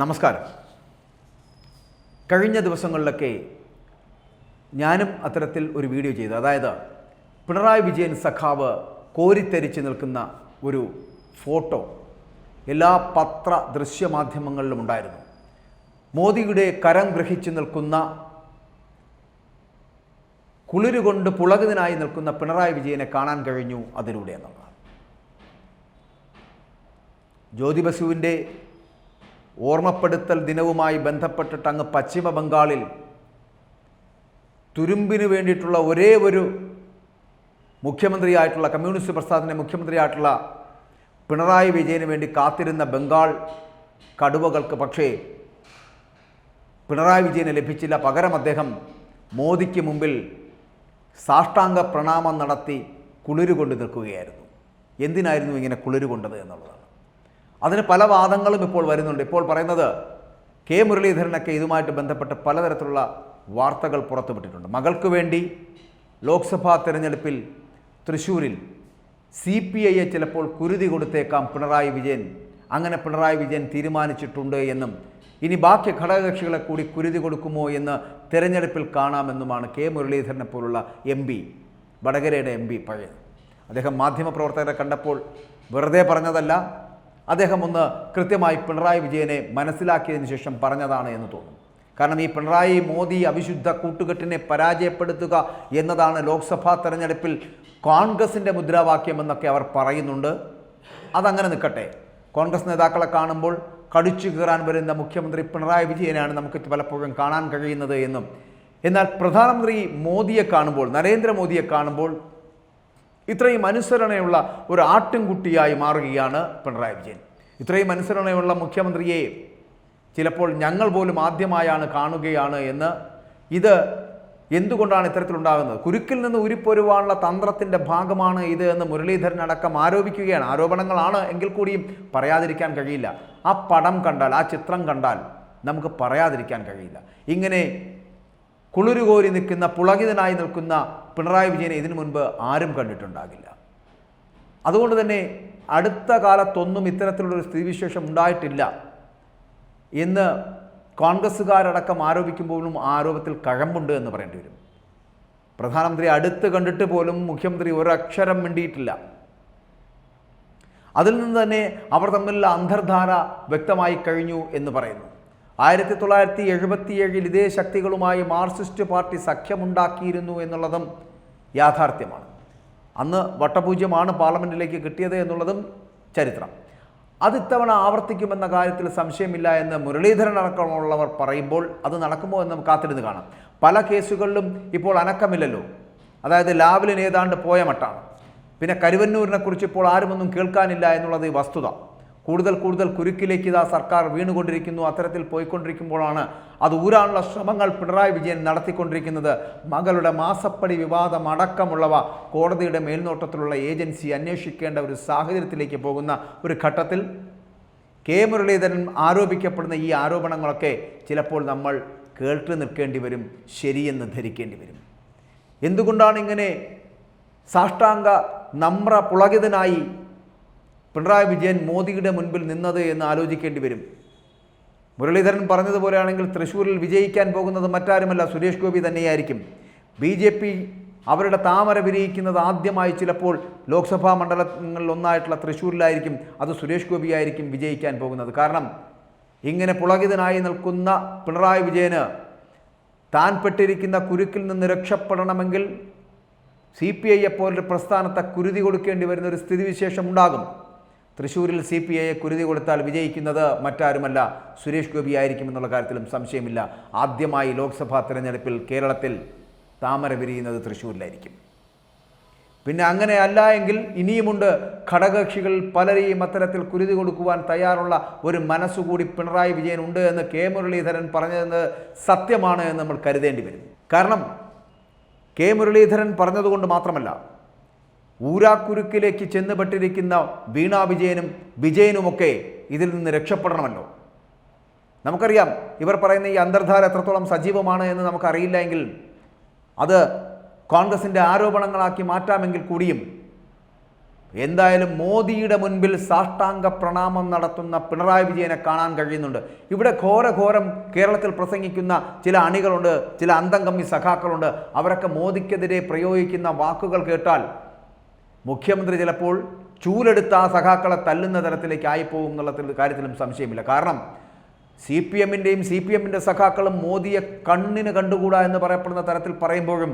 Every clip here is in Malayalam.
നമസ്കാരം. കഴിഞ്ഞ ദിവസങ്ങളിലൊക്കെ ഞാനും അത്തരത്തിൽ ഒരു വീഡിയോ ചെയ്തു. അതായത് പിണറായി വിജയൻ സഖാവ് കോരിത്തരിച്ച് നിൽക്കുന്ന ഒരു ഫോട്ടോ എല്ലാ പത്ര ദൃശ്യമാധ്യമങ്ങളിലും ഉണ്ടായിരുന്നു. മോദിയുടെ കരം ഗ്രഹിച്ചു നിൽക്കുന്ന കുളിരുകൊണ്ട് പുളകിതനായി നിൽക്കുന്ന പിണറായി വിജയനെ കാണാൻ കഴിഞ്ഞു അതിലൂടെ എന്നുള്ളതാണ്. ജ്യോതി ബസുവിന്റെ ഓർമ്മപ്പെടുത്തൽ ദിനവുമായി ബന്ധപ്പെട്ടിട്ട് അങ്ങ് പശ്ചിമ ബംഗാളിൽ തുരുമ്പിന് വേണ്ടിയിട്ടുള്ള ഒരേ ഒരു മുഖ്യമന്ത്രിയായിട്ടുള്ള കമ്മ്യൂണിസ്റ്റ് പ്രസ്ഥാനത്തിന്റെ മുഖ്യമന്ത്രിയായിട്ടുള്ള പിണറായി വിജയന് വേണ്ടി കാത്തിരുന്ന ബംഗാൾ കടുവകൾക്ക് പക്ഷേ പിണറായി വിജയന് ലഭിച്ചില്ല. പകരം അദ്ദേഹം മോദിക്ക് മുമ്പിൽ സാഷ്ടാംഗ പ്രണാമം നടത്തി കുളിരുകൊണ്ട് നിൽക്കുകയായിരുന്നു. എന്തിനായിരുന്നു ഇങ്ങനെ കുളിരുകൊണ്ടത് എന്നുള്ളതാണ്. അതിന് പല വാദങ്ങളും ഇപ്പോൾ വരുന്നുണ്ട്. ഇപ്പോൾ പറയുന്നത് കെ മുരളീധരനൊക്കെ ഇതുമായിട്ട് ബന്ധപ്പെട്ട് പലതരത്തിലുള്ള വാർത്തകൾ പുറത്തുവിട്ടിട്ടുണ്ട്. മകൾക്ക് വേണ്ടി ലോക്സഭാ തെരഞ്ഞെടുപ്പിൽ തൃശ്ശൂരിൽ സി പി ഐയെ ചിലപ്പോൾ കുരുതി കൊടുത്തേക്കാം പിണറായി വിജയൻ. അങ്ങനെ പിണറായി വിജയൻ തീരുമാനിച്ചിട്ടുണ്ട് എന്നും ഇനി ബാക്കി ഘടകകക്ഷികളെ കൂടി കുരുതി കൊടുക്കുമോ എന്ന് തെരഞ്ഞെടുപ്പിൽ കാണാമെന്നുമാണ് കെ മുരളീധരനെ പോലുള്ള എം പി വടകരയുടെ എം പി പഴയത്. അദ്ദേഹം മാധ്യമപ്രവർത്തകരെ കണ്ടപ്പോൾ വെറുതെ പറഞ്ഞതല്ല അദ്ദേഹം ഒന്ന് കൃത്യമായി പിണറായി വിജയനെ മനസ്സിലാക്കിയതിന് ശേഷം പറഞ്ഞതാണ് എന്ന് തോന്നുന്നു കാരണം ഈ പിണറായി മോദി അവിശുദ്ധ കൂട്ടുകെട്ടിനെ പരാജയപ്പെടുത്തുക എന്നതാണ് ലോക്സഭാ തെരഞ്ഞെടുപ്പിൽ കോൺഗ്രസിന്റെ മുദ്രാവാക്യം എന്നൊക്കെ അവർ പറയുന്നുണ്ട്. അതങ്ങനെ നിൽക്കട്ടെ. കോൺഗ്രസ് നേതാക്കളെ കാണുമ്പോൾ കടിച്ചു കീറാൻ വരുന്ന മുഖ്യമന്ത്രി പിണറായി വിജയനാണ് നമുക്ക് പലപ്പോഴും കാണാൻ കഴിയുന്നത് എന്നും. എന്നാൽ പ്രധാനമന്ത്രി മോദിയെ കാണുമ്പോൾ നരേന്ദ്രമോദിയെ കാണുമ്പോൾ ഇത്രയും അനുസരണയുള്ള ഒരു ആട്ടിൻകുട്ടിയായി മാറുകയാണ് പിണറായി വിജയൻ. ഇത്രയും അനുസരണയുള്ള മുഖ്യമന്ത്രിയെ ചിലപ്പോൾ ഞങ്ങൾ പോലും ആദ്യമായാണ് കാണുകയാണ് എന്ന് ഇത് എന്തുകൊണ്ടാണ് ഇത്തരത്തിലുണ്ടാകുന്നത്? കുരുക്കിൽ നിന്ന് ഉരുപ്പൊരുവാനുള്ള തന്ത്രത്തിന്റെ ഭാഗമാണ് ഇത് എന്ന് മുരളീധരൻ അടക്കം ആരോപിക്കുകയാണ്. ആരോപണങ്ങളാണ് എങ്കിൽ കൂടിയും പറയാതിരിക്കാൻ കഴിയില്ല. ആ പടം കണ്ടാൽ ആ ചിത്രം കണ്ടാൽ നമുക്ക് പറയാതിരിക്കാൻ കഴിയില്ല. ഇങ്ങനെ കുളിരുകോരി നിൽക്കുന്ന പുളകിതനായി നിൽക്കുന്ന പിണറായി വിജയനെ ഇതിനു മുൻപ് ആരും കണ്ടിട്ടുണ്ടാകില്ല. അതുകൊണ്ട് തന്നെ അടുത്ത കാലത്തൊന്നും ഇത്തരത്തിലുള്ളൊരു സ്ഥിതിവിശേഷം ഉണ്ടായിട്ടില്ല എന്ന് കോൺഗ്രസ്സുകാരടക്കം ആരോപിക്കുമ്പോഴും ആരോപത്തിൽ കഴമ്പുണ്ട് എന്ന് പറയേണ്ടി വരും. പ്രധാനമന്ത്രി അടുത്ത് കണ്ടിട്ട് പോലും മുഖ്യമന്ത്രി ഒരക്ഷരം മിണ്ടിയിട്ടില്ല. അതിൽ നിന്ന് തന്നെ അവർ തമ്മിലുള്ള അന്തർധാര വ്യക്തമായി കഴിഞ്ഞു എന്ന് പറയുന്നു. ആയിരത്തി തൊള്ളായിരത്തി എഴുപത്തിയേഴിൽ ഇതേ ശക്തികളുമായി മാർക്സിസ്റ്റ് പാർട്ടി സഖ്യമുണ്ടാക്കിയിരുന്നു എന്നുള്ളതും യാഥാർത്ഥ്യമാണ്. അന്ന് വട്ടപൂജ്യമാണ് പാർലമെന്റിലേക്ക് കിട്ടിയത് എന്നുള്ളതും ചരിത്രം. അത് ഇത്തവണ ആവർത്തിക്കുമെന്ന കാര്യത്തിൽ സംശയമില്ല എന്ന് മുരളീധരൻ അടക്കമുള്ളവർ പറയുമ്പോൾ അത് നടക്കുമോ എന്ന് കാത്തിരുന്ന് കാണാം. പല കേസുകളിലും ഇപ്പോൾ അനക്കമില്ലല്ലോ. അതായത് ലാവലിന് ഏതാണ്ട് പോയ മട്ടാണ്. പിന്നെ കരുവന്നൂരിനെക്കുറിച്ച് ഇപ്പോൾ ആരുമൊന്നും കേൾക്കാനില്ല എന്നുള്ളത് വസ്തുത. കൂടുതൽ കൂടുതൽ കുരുക്കിലേക്ക് ഇതാ സർക്കാർ വീണുകൊണ്ടിരിക്കുന്നു. അത്തരത്തിൽ പോയിക്കൊണ്ടിരിക്കുമ്പോഴാണ് അത് ഊരാനുള്ള ശ്രമങ്ങൾ പിണറായി വിജയൻ നടത്തിക്കൊണ്ടിരിക്കുന്നത്. മകളുടെ മാസപ്പടി വിവാദം അടക്കമുള്ളവ കോടതിയുടെ മേൽനോട്ടത്തിലുള്ള ഏജൻസി അന്വേഷിക്കേണ്ട ഒരു സാഹചര്യത്തിലേക്ക് പോകുന്ന ഒരു ഘട്ടത്തിൽ കെ. മുരളീധരൻ ആരോപിക്കപ്പെടുന്ന ഈ ആരോപണങ്ങളൊക്കെ ചിലപ്പോൾ നമ്മൾ കേട്ട് നിൽക്കേണ്ടി വരും ശരിയെന്ന് ധരിക്കേണ്ടി വരും. എന്തുകൊണ്ടാണ് ഇങ്ങനെ സാഷ്ടാംഗ നമ്ര പുളകിതനായി പിണറായി വിജയൻ മോദിയുടെ മുൻപിൽ നിന്നത് എന്ന് ആലോചിക്കേണ്ടി വരും. മുരളീധരൻ പറഞ്ഞതുപോലെയാണെങ്കിൽ തൃശ്ശൂരിൽ വിജയിക്കാൻ പോകുന്നത് മറ്റാരുമല്ല സുരേഷ് ഗോപി തന്നെയായിരിക്കും. ബി ജെ പി അവരുടെ താമര വിരിയിക്കുന്നത് ആദ്യമായി ചിലപ്പോൾ ലോക്സഭാ മണ്ഡലങ്ങളിൽ ഒന്നായിട്ടുള്ള തൃശ്ശൂരിലായിരിക്കും അത് സുരേഷ് ഗോപി ആയിരിക്കും വിജയിക്കാൻ പോകുന്നത്. കാരണം ഇങ്ങനെ പുളകിതനായി നിൽക്കുന്ന പിണറായി വിജയന് താൻ പെട്ടിരിക്കുന്ന കുരുക്കിൽ നിന്ന് രക്ഷപ്പെടണമെങ്കിൽ സി പി ഐയെ പോലൊരു പ്രസ്ഥാനത്തെ കുരുതി കൊടുക്കേണ്ടി വരുന്ന ഒരു സ്ഥിതിവിശേഷം ഉണ്ടാകും. തൃശ്ശൂരിൽ സി പി ഐയെ കുരുതി കൊടുത്താൽ വിജയിക്കുന്നത് മറ്റാരുമല്ല സുരേഷ് ഗോപി ആയിരിക്കും എന്നുള്ള കാര്യത്തിലും സംശയമില്ല. ആദ്യമായി ലോക്സഭാ തിരഞ്ഞെടുപ്പിൽ കേരളത്തിൽ താമര വിരിയുന്നത് തൃശ്ശൂരിലായിരിക്കും പിന്നെ അങ്ങനെ അല്ല എങ്കിൽ ഇനിയുമുണ്ട് ഘടകകക്ഷികൾ പലരെയും അത്തരത്തിൽ കുരുതി കൊടുക്കുവാൻ തയ്യാറുള്ള ഒരു മനസ്സുകൂടി പിണറായി വിജയൻ ഉണ്ട് എന്ന് കെ മുരളീധരൻ പറഞ്ഞതെന്ന് സത്യമാണ് എന്ന് നമ്മൾ കരുതേണ്ടി വരും. കാരണം കെ മുരളീധരൻ പറഞ്ഞതുകൊണ്ട് മാത്രമല്ല ഊരാക്കുരുക്കിലേക്ക് ചെന്നുപെട്ടിരിക്കുന്ന വീണാ വിജയനും വിജയനുമൊക്കെ ഇതിൽ നിന്ന് രക്ഷപ്പെടണമല്ലോ. നമുക്കറിയാം ഇവർ പറയുന്ന ഈ അന്തർധാര എത്രത്തോളം സജീവമാണ് എന്ന് നമുക്കറിയില്ല എങ്കിൽ അത് കോൺഗ്രസിന്റെ ആരോപണങ്ങളാക്കി മാറ്റാമെങ്കിൽ കൂടിയും എന്തായാലും മോദിയുടെ മുൻപിൽ സാഷ്ടാംഗ പ്രണാമം നടത്തുന്ന പിണറായി വിജയനെ കാണാൻ കഴിയുന്നുണ്ട്. ഇവിടെ ഘോരഘോരം കേരളത്തിൽ പ്രസംഗിക്കുന്ന ചില അണികളുണ്ട് ചില അന്തംഗമ്മി സഖാക്കളുണ്ട്. അവരൊക്കെ മോദിക്കെതിരെ പ്രയോഗിക്കുന്ന വാക്കുകൾ കേട്ടാൽ മുഖ്യമന്ത്രി ചിലപ്പോൾ ചൂലെടുത്ത ആ സഖാക്കളെ തല്ലുന്ന തരത്തിലേക്ക് ആയിപ്പോകും എന്നുള്ള കാര്യത്തിലും സംശയമില്ല. കാരണം സി പി എമ്മിന്റെയും സി പി എമ്മിന്റെ സഖാക്കളും മോദിയെ കണ്ണിന് കണ്ടുകൂടാ എന്ന് പറയപ്പെടുന്ന തരത്തിൽ പറയുമ്പോഴും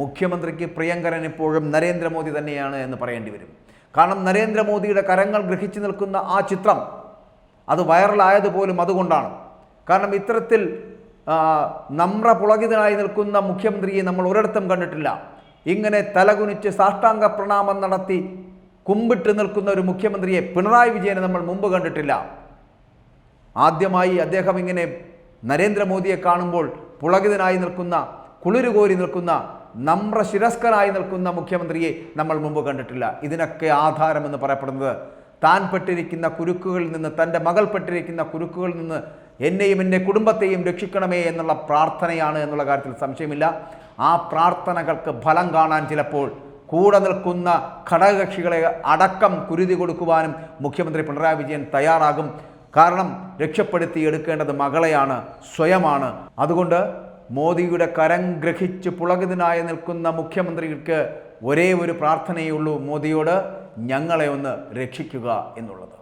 മുഖ്യമന്ത്രിക്ക് പ്രിയങ്കരൻ ഇപ്പോഴും നരേന്ദ്രമോദി തന്നെയാണ് എന്ന് പറയേണ്ടി വരും. കാരണം നരേന്ദ്രമോദിയുടെ കരങ്ങൾ ഗ്രഹിച്ചു നിൽക്കുന്ന ആ ചിത്രം അത് വൈറലായതുപോലും അതുകൊണ്ടാണ്. കാരണം ഇത്തരത്തിൽ നമ്ര പുളകിതനായി നിൽക്കുന്ന മുഖ്യമന്ത്രിയെ നമ്മൾ ഒരിടത്തും കണ്ടിട്ടില്ല. ഇങ്ങനെ തലകുനിച്ച് സാഷ്ടാംഗ പ്രണാമം നടത്തി കുമ്പിട്ട് നിൽക്കുന്ന ഒരു മുഖ്യമന്ത്രിയെ പിണറായി വിജയനെ നമ്മൾ മുമ്പ് കണ്ടിട്ടില്ല. ആദ്യമായി അദ്ദേഹം ഇങ്ങനെ നരേന്ദ്രമോദിയെ കാണുമ്പോൾ പുളകിതനായി നിൽക്കുന്ന കുളിരുകോരി നിൽക്കുന്ന നമ്രശിരസ്കനായി നിൽക്കുന്ന മുഖ്യമന്ത്രിയെ നമ്മൾ മുമ്പ് കണ്ടിട്ടില്ല. ഇതിനൊക്കെ ആധാരമെന്ന് പറയപ്പെടുന്നത് താൻ പെട്ടിരിക്കുന്ന കുരുക്കുകളിൽ നിന്ന് തന്റെ മകൾ പെട്ടിരിക്കുന്ന കുരുക്കുകളിൽ നിന്ന് എന്നെയും എന്റെ കുടുംബത്തെയും രക്ഷിക്കണമേ എന്നുള്ള പ്രാർത്ഥനയാണ് എന്നുള്ള കാര്യത്തിൽ സംശയമില്ല. ആ പ്രാർത്ഥനകൾക്ക് ഫലം കാണാൻ ചിലപ്പോൾ കൂടെ നിൽക്കുന്ന ഘടകകക്ഷികളെ അടക്കം കുരുതി കൊടുക്കുവാനും മുഖ്യമന്ത്രി പിണറായി വിജയൻ തയ്യാറാകും. കാരണം രക്ഷപ്പെടുത്തി എടുക്കേണ്ടത് മകളെയാണ് സ്വയമാണ്. അതുകൊണ്ട് മോദിയുടെ കരം ഗ്രഹിച്ച് പുളകിതനായി നിൽക്കുന്ന മുഖ്യമന്ത്രിക്ക് ഒരേ ഒരു പ്രാർത്ഥനയേ ഉള്ളൂ മോദിയോട്. ഞങ്ങളെ ഒന്ന് രക്ഷിക്കുക എന്നുള്ളത്.